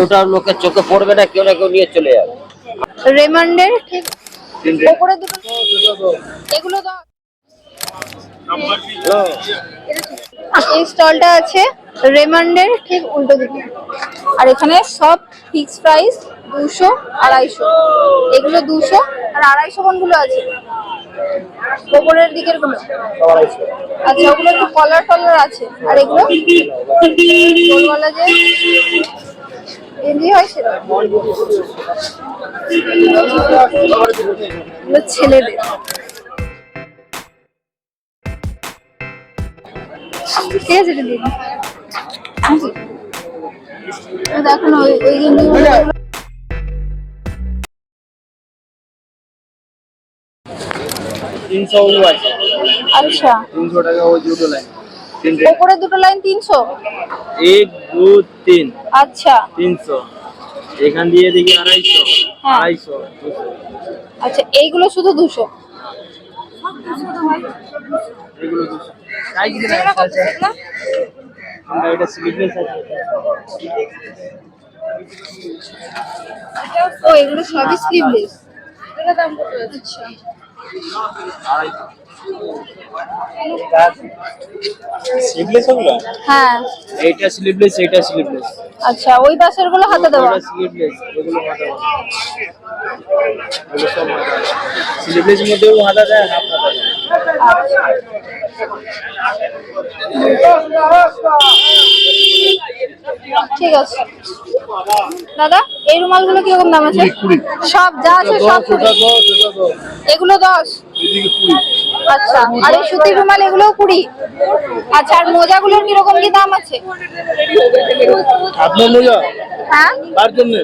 ওটা লোকের চোখে পড়বে না কেউ না কেউ নিয়ে চলে যাবে। রেমন্ডের ঠিক ওপরে দুটো এগুলো দাও। এই স্টলটা আছে রেমন্ডের ঠিক উল্টো দিকে। আর এখানে সব ফিক্স প্রাইস দুশো আড়াইশো। এগুলো দুশো আর আড়াইশো কোনগুলো আছে? ওপরের দিকেরগুলো। আচ্ছা ওগুলো একটু কলার টলার আছে। আর এগুলো? যে গেঞ্জি হয় ছেলেদের। ঠিক আছে এটা দিন দেখো না ওই ওই গেঞ্জিগুলো তিনশো আচ্ছা। তিনশো টাকা ওই দুটো লাইন ওপরে দুটো লাইন তিনশো? এক দু তিন। আচ্ছা। তিনশো। এখান দিয়ে দেখি আড়াইশো। হ্যাঁ। আড়াইশো আচ্ছা এইগুলো শুধু দুশো? এগুলো দুশো। আমরা এটা স্লিপলেস আছে ও এগুলো সবই স্লিভলেস এটা দাম কত আচ্ছা। স্লিপলেস ওগুলো? হ্যাঁ। এইটা স্লিপলেস এইটা স্লিপলেস আচ্ছা ওই পাশেরগুলো হাতে দেওয়া। ওটা স্লিপলেস এগুলো মধ্যেও হাতা দেয় হাফ মাথা দেয়। ঠিক আছে। দাদা এই রুমালগুলো কীরকম দাম আছে? সব যা আছে সব এগুলো দশ? আচ্ছা আর এই সুতির রুমাল এগুলো কুড়ি? আচ্ছা আর মোজাগুলোর কীরকম কি দাম আছে? আপনার মোজা। হ্যাঁ? তার জন্য?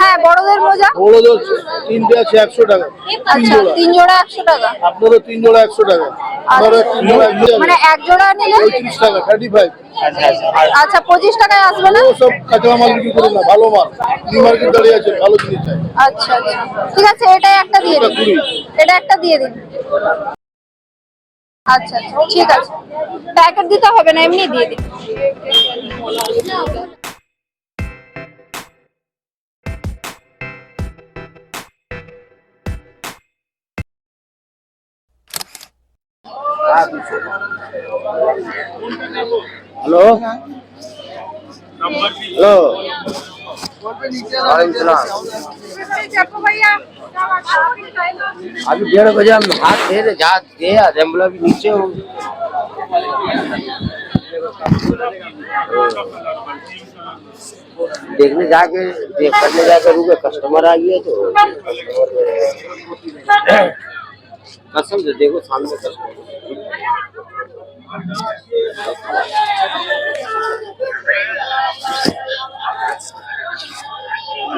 হ্যাঁ বড়দের মোজা বড় হচ্ছে তিনটে আছে একশো টাকা। আচ্ছা তিন জোড়া একশো টাকা। আপনারও তিন জোড়া একশো টাকা। আমারও তিন জোড়া একশো টাকা মানে এক জোড়া নিলে? পঁয়ত্রিশ টাকা থার্টি ফাইভ আচ্ছা পঁচিশ টাকায় আসবে না? সব কাঁচা মাল বিক্রি করি না ভালো মাল। নিউ মার্কেট দাঁড়িয়ে আছে ভালো জিনিস আচ্ছা আচ্ছা। ঠিক আছে এটা একটা দিয়ে দিন। এটা একটা দিয়ে দিন। আচ্ছা আচ্ছা ঠিক আছে। প্যাকেট দিতে হবে না এমনি দিয়ে দিন। हेलो हेलो अभी डेढ़ बजे हम हाथ दे रहे जा दे एंबुलेंस भी नीचे हो। हाँ। देखने जाके, देख करने जाके रुके कस्टमर आ गए तो। कसम से देखो सामने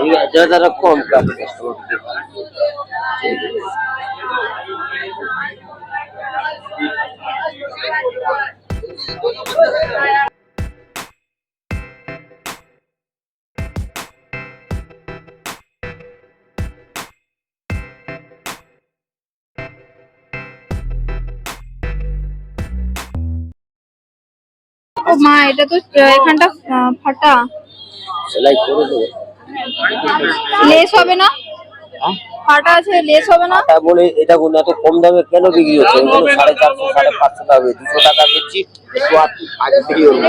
है ज़्यादा रखो हम कर? कस्टमर ও মা এটা তো এখানটা ফাটা। সেলাই করে দেবো। লেস হবে না? হ্যাঁ? ফাটা আছে লেস হবে না? তা বলে এটা কোন এত কম দামে কেন বিক্রি হচ্ছে? এগুলো সাড়ে চারশো সাড়ে পাঁচশো টাকা হবে দুশো টাকা বেচছি একটু আর আগে বিক্রি হলো।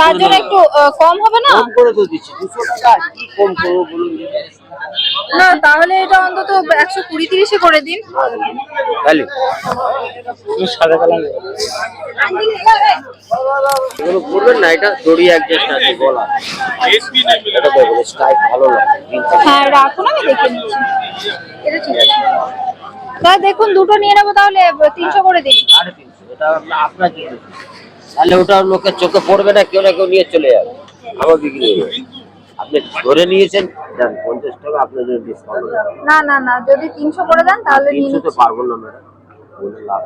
তার জন্য একটু কম হবে না? কম করে তো দিচ্ছি। দুশো টাকা কি কম করব বলুন? না তাহলে এটা অন্তত একশো কুড়ি তিরিশে করে দিন। তাহলে সাদা এগুলো করবেন না এটা দড়ি অ্যাডজাস্ট আছে গলা। এটা দেখুন স্টাইল ভালো লাগে। হ্যাঁ রাখুন আমি দেখে নিচ্ছি। এটা ঠিক আছে। দেখুন দুটো নিয়ে নেব তাহলে তিনশো করে দিন। সাড়ে তিনশো এটা আপনার জন্য। তাহলে ওটা লোকের চোখে পড়বে না কেউ না কেউ নিয়ে চলে যাবে। আমার বিক্রি হবে। আপনি ধরে নিয়েছেন দেন পঞ্চাশ টাকা আপনার জন্য ডিসকাউন্ট না না না যদি তিনশো করে দেন তাহলে নিয়ে তিনশো তো পারব না ম্যাডাম। বলে লাভ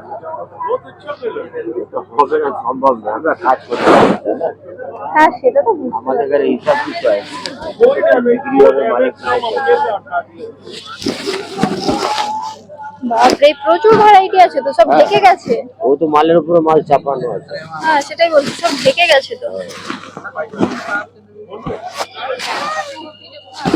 হবে না সম্ভব না আমরা কাজ করতে হ্যাঁ সেটা তো আমাদের ঘরে এইসব কিছু হয় বিক্রি হবে মালিক বাপরে প্রচুর ভ্যারাইটি আছে তো সব ঢেকে গেছে? ও তো মালের উপরে মাল চাপানো আছে। হ্যাঁ সেটাই বলছি সব ঢেকে গেছে তো।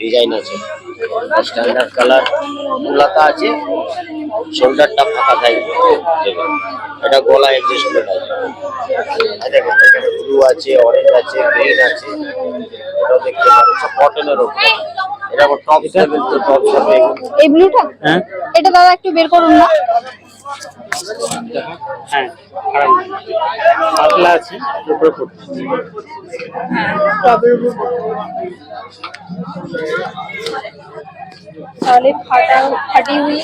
ডিজাইন আছে। স্ট্যান্ডার্ড কালার গোলাতা আছে। শোল্ডারটা ফাঁকা থাকবে এটা গলা অ্যাডজাস্টমেন্ট আছে। দেখুন ব্লু আছে অরেঞ্জ আছে গ্রিন আছে। এটাও দেখতে সব কটনের ওপর এটা আবার টপ সেভেন তো টপ সেভেন এই ব্লুটা হ্যাঁ। এটা দাদা একটু বের করুন না। হ্যাঁ খারাপ না। পাতলা আছে উপরে ফুটছে টবের উপর তাহলে ফাটা ফাটি হুই